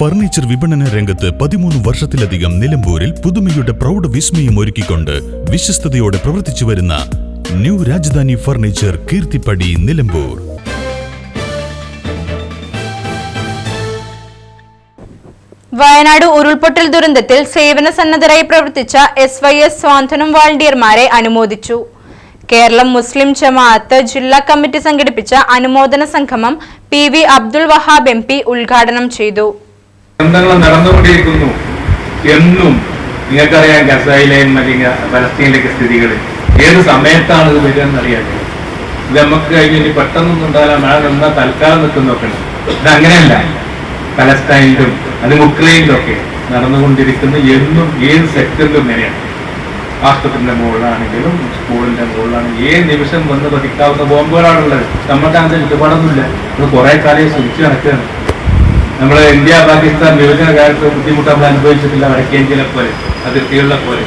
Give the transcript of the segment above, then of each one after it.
Furniture വിപണന രംഗത്ത് പതിമൂന്ന് വർഷത്തിലധികം നിലമ്പൂരിൽ പുതുമയുടെ പ്രൗഢ വിസ്മയം ഒരുക്കിക്കൊണ്ട് വിശ്വസ്തയോടെ പ്രവർത്തിച്ചു വരുന്ന ന്യൂ രാജധാനി ഫർണിച്ചർ കീർത്തിപ്പടി നിലമ്പൂർ. വയനാട് ഉരുൾപൊട്ടൽ ദുരന്തത്തിൽ സേവന സന്നദ്ധരായി പ്രവർത്തിച്ച എസ് വൈ എസ് സ്വാന്തനം വാളണ്ടിയർമാരെ അനുമോദിച്ചു. കേരളം മുസ്ലിം ജമാഅത്ത് ജില്ലാ കമ്മിറ്റി സംഘടിപ്പിച്ച അനുമോദന സംഗമം P V Abdul Wahab M P ഉദ്ഘാടനം ചെയ്തു. ദുരന്തങ്ങൾ നടന്നുകൊണ്ടിരിക്കുന്നു എന്നും നിങ്ങൾക്കറിയാം ഗസയിലെയും അല്ലെങ്കിൽ പലസ്തീനിലേക്ക് സ്ഥിതികൾ ഏത് സമയത്താണ് ഇത് വരിക എന്നറിയാം ഇത് നമുക്ക് കഴിഞ്ഞ് ഇനി പെട്ടെന്നൊന്നും ഉണ്ടാകാൻ മഴ നിന്നാൽ തൽക്കാലം നിൽക്കുന്നൊക്കെ നോക്കണം. ഇത് അങ്ങനെയല്ല പലസ്തീനിലും അത് ഉക്രൈനിലും ഒക്കെ നടന്നുകൊണ്ടിരിക്കുന്ന എന്നും ഏത് സെക്ടറിലും ഇങ്ങനെയാണ്. ആശുപത്രിന്റെ മുകളിലാണെങ്കിലും സ്കൂളിന്റെ മുകളിലാണെങ്കിലും ഏത് നിമിഷം വന്ന് പതിക്കാവുന്ന ബോംബുകളാണുള്ളത്? നമ്മുടെ അങ്ങനത്തെ ചുറ്റുപാടൊന്നുമില്ല അത് കുറെ കാലം സൂക്ഷിച്ചു നടക്കുകയാണ്. നമ്മുടെ ഇന്ത്യ പാകിസ്ഥാൻ വിഭജന കാലത്ത് ബുദ്ധിമുട്ട് നമ്മൾ അനുഭവിച്ചിട്ടില്ല വടക്കേന്ത്യയിലെ പോലെ അതിർത്തികളിലെ പോലെ.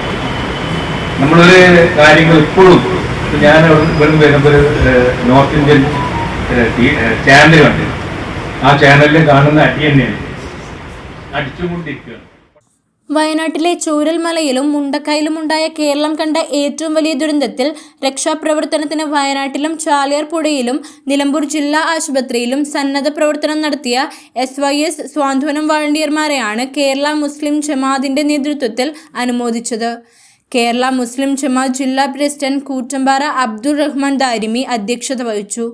നമ്മളൊരു കാര്യങ്ങൾ ഇപ്പോഴും ഇപ്പൊ ഞാൻ അവിടെ ഇവിടെ വരുമ്പോൾ നോർത്ത് ഇന്ത്യൻ ചാനൽ കണ്ടിരുന്നു. ആ ചാനലിൽ കാണുന്ന അടി തന്നെയാണ്. അടിച്ചുകൊണ്ടിരിക്കുകയാണ്. വയനാട്ടിലെ ചൂരൽമലയിലും മുണ്ടക്കയിലുമുണ്ടായ കേരളം കണ്ട ഏറ്റവും വലിയ ദുരന്തത്തിൽ രക്ഷാപ്രവർത്തനത്തിന് വയനാട്ടിലും ചാലിയാർ പുഴയിലും നിലമ്പൂർ ജില്ലാ ആശുപത്രിയിലും സന്നദ്ധ പ്രവർത്തനം നടത്തിയ എസ് വൈ എസ് സ്വാന്തനം വാളണ്ടിയർമാരെയാണ് കേരള മുസ്ലിം ജമാഅത്തിന്റെ നേതൃത്വത്തിൽ അനുമോദിച്ചത്. കേരള മുസ്ലിം ജമാഅത്ത് ജില്ലാ പ്രസിഡന്റ് കൂറ്റമ്പാറ അബ്ദുൾ റഹ്മാൻ ദാരിമി അധ്യക്ഷത വഹിച്ചു.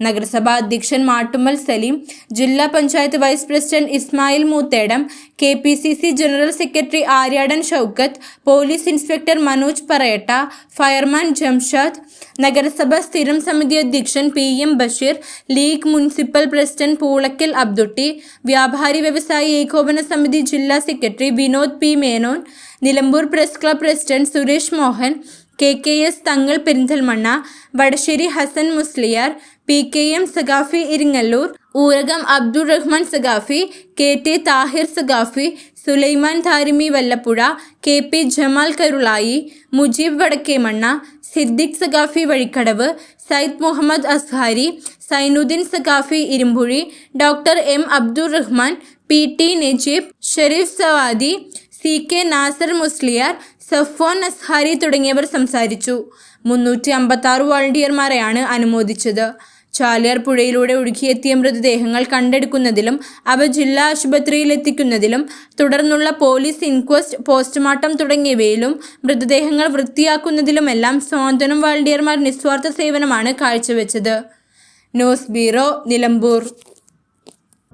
നഗരസഭാ അധ്യക്ഷൻ മാട്ടുമ്മൽ സലീം ജില്ലാ panchayat vice president Ismail Moothedam K P C C general secretary Aryadan Shoukath police inspector Manoj Parayatta fireman Jamshad നഗരസഭാ സ്ഥിരം സമിതി അധ്യക്ഷൻ P M Basheer league municipal president Poolakkal Abdutty വ്യാപാരി വ്യവസായി ഏകോപന സമിതി ജില്ലാ secretary Vinod P Menon Nilambur press club president Suresh Mohan K K S Thangal Perinthalmanna Vadasseri Hasan Musliyar P K M Saqafi Iringallur Oorakam Abdul Rahman Saqafi K T Thahir Saqafi Sulaiman Tharimi Vallappuzha K P Jamal Karulai Mujeeb Vadakkemanna Siddique Saqafi Vazhikkadavu Sayyid Muhammad Azhari Zainuddin Saqafi Irumbuzhi doctor M Abdul Rahman P T Najeeb Shareef Sawadi C K Nasar Musliyar Safon Azhari തുടങ്ങിയവർ സംസാരിച്ചു. മുന്നൂറ്റി അമ്പത്തി ആറ് വോളണ്ടിയർമാരെയാണ് അനുമോദിച്ചത്. ചാലിയാർ പുഴയിലൂടെ ഒഴുകിയെത്തിയ മൃതദേഹങ്ങൾ കണ്ടെടുക്കുന്നതിലും അവ ജില്ലാ ആശുപത്രിയിൽ എത്തിക്കുന്നതിലും തുടർന്നുള്ള പോലീസ് ഇൻക്വസ്റ്റ് പോസ്റ്റ്മോർട്ടം തുടങ്ങിയവയിലും മൃതദേഹങ്ങൾ വൃത്തിയാക്കുന്നതിലുമെല്ലാം സ്വാതന്ത്ര്യം വാളണ്ടിയർമാർ നിസ്വാർത്ഥ സേവനമാണ് കാഴ്ചവെച്ചത്. News bureau Nilambur.